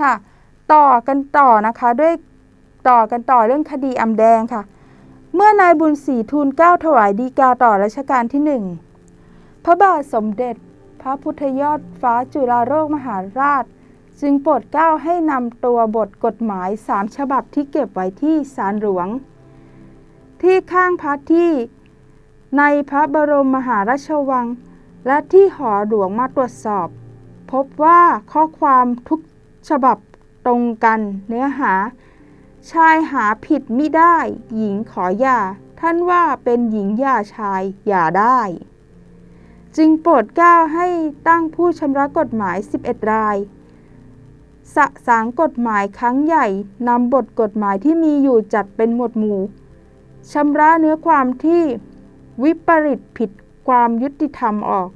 ค่ะ ต่อกันต่อนะคะด้วยต่อกันต่อเรื่องคดีอำแดงค่ะ เมื่อนายบุญศรีทูลเก้าถวายดีกาต่อรัชกาลที่หนึ่งพระบาทสมเด็จพระพุทธยอดฟ้าจุฬาโลกมหาราช จึงโปรดเกล้าให้นำตัวบทกฎหมายสามฉบับที่เก็บไว้ที่ศาลหลวง ที่ข้างพระที่ในพระบรมมหาราชวัง และที่หอหลวงมาตรวจสอบ พบว่าข้อความทุก ฉบับตรงกันเนื้อหา ชายหาผิดมิได้ หญิงขอหย่า ท่านว่าเป็นหญิงหย่าชายหย่าได้ จึงโปรดเกล้าให้ตั้งผู้ชำระกฎหมาย 11 ราย สะสางกฎหมายครั้งใหญ่นำบทกฎหมายที่มีอยู่จัดเป็นหมวดหมู่ชำระเนื้อความที่วิปริตผิดความยุติธรรมออก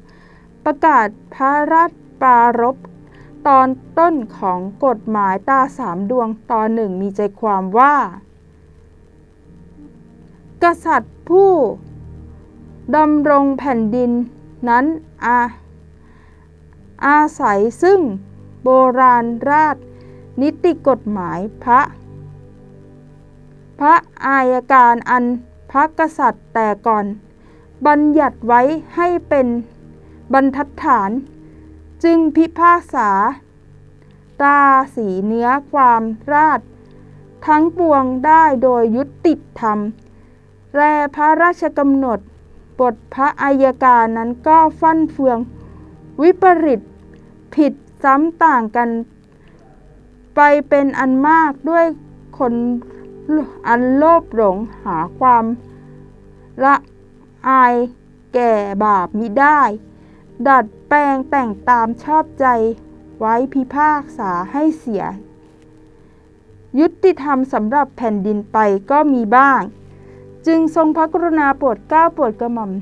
ประกาศพระราชปรารภ ตอนต้นของกฎหมายตาสามดวงตอนหนึ่งมีใจความว่า กษัตริย์ผู้ดำรงแผ่นดินนั้นอาอาศัยซึ่งโบราณราชนิติกฎหมายพระ พระอายการอันพระกษัตริย์แต่ก่อน บัญญัติไว้ให้เป็นบรรทัดฐาน จึงพิพากษา ตาสีเนื้อความราช ทั้งปวงได้โดยยุติธรรม แรพระราชกำหนด บทพระอายการนั้นก็ฟั่นเฟือง วิปริต ผิดซ้ำต่างกัน ไปเป็นอันมากด้วยคนอันโลภหลงหาความละอายแก่บาปมิได้ ดัดแปลงแต่งตามชอบใจ ไว้พิพากษาให้เสีย ยุติธรรมสำหรับแผ่นดินไปก็มีบ้าง จึงทรงพระกรุณาโปรดเกล้าโปรดกระหม่อม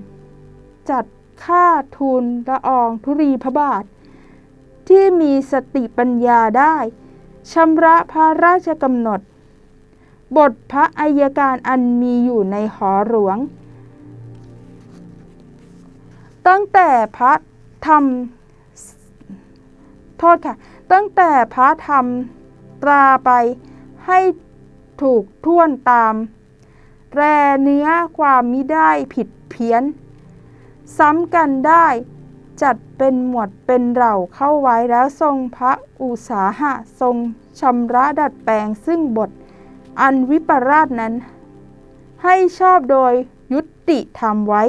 จัดค่าทูลละอองธุรีพระบาท ที่มีสติปัญญาได้ชำระพระราชกำหนด บทพระอัยการอันมีอยู่ในหอหลวง ตั้งแต่พระธรรมโทษค่ะ ตั้งแต่พระธรรมตราไปให้ถูกท่วนตาม แรเนื้อความมิได้ผิดเพี้ยน ซ้ำกันได้จัดเป็นหมวดเป็นเหล่าเข้าไว้แล้วทรงพระอุสาหะทรงชำระดัดแปลงซึ่งบทอันวิปราชนั้น ให้ชอบโดยยุติธรรมไว้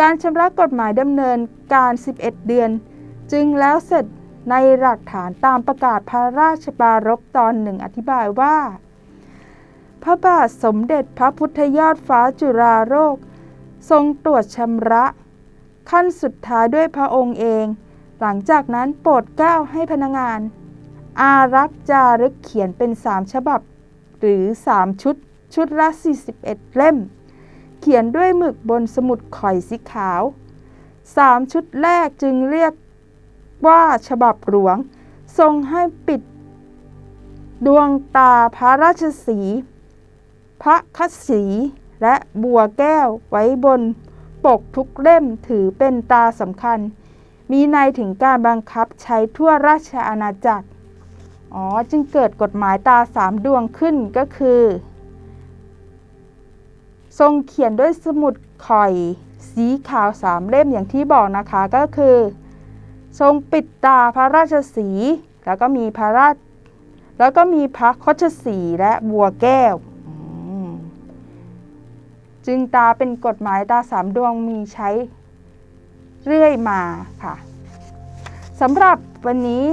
การชำระกฎหมายดำเนินการ 11 เดือน จึงแล้วเสร็จในหลักฐานตามประกาศพระราชบารบตอนหนึ่งอธิบายว่า พระบาทสมเด็จพระพุทธยอดฟ้าจุฬาโลกทรงตรวจชำระ ขั้นสุดท้ายด้วยพระองค์เอง หลังจากนั้นโปรดเกล้าให้พนักงาน อารักษ์จารึกเขียนเป็นสามฉบับ หรือ3ชุด ชุดละ 41 เล่ม เขียนด้วยหมึกบนสมุดข่อยสีขาว3ชุดแรกจึงเรียกว่าฉบับหลวง ทรงให้ปิด ดวงตาพระราชสี พระคัตสีและบัวแก้วไว้บนปกทุกเล่มถือเป็นตาสำคัญ มีในถึงการบังคับใช้ทั่วราชอาณาจักร อ๋อ จึงเกิดกฎหมายตาสามดวงขึ้นก็คือ ทรงเขียนด้วยสมุดข่อยสีขาวสามเล่มอย่างที่บอกนะคะก็คือ ทรงปิดตาพระราชสีแล้วก็มีพระราชแล้วก็มีพระโคชสีและบัวแก้ว จึงตาเป็นกฎหมายตาสามดวงมีใช้เรื่อยมาค่ะสำหรับวันนี้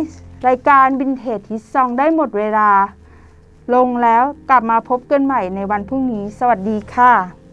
รายการบินเทจฮิตซองได้หมดเวลา ลงแล้วกลับมาพบกันใหม่ในวันพรุ่งนี้ สวัสดีค่ะ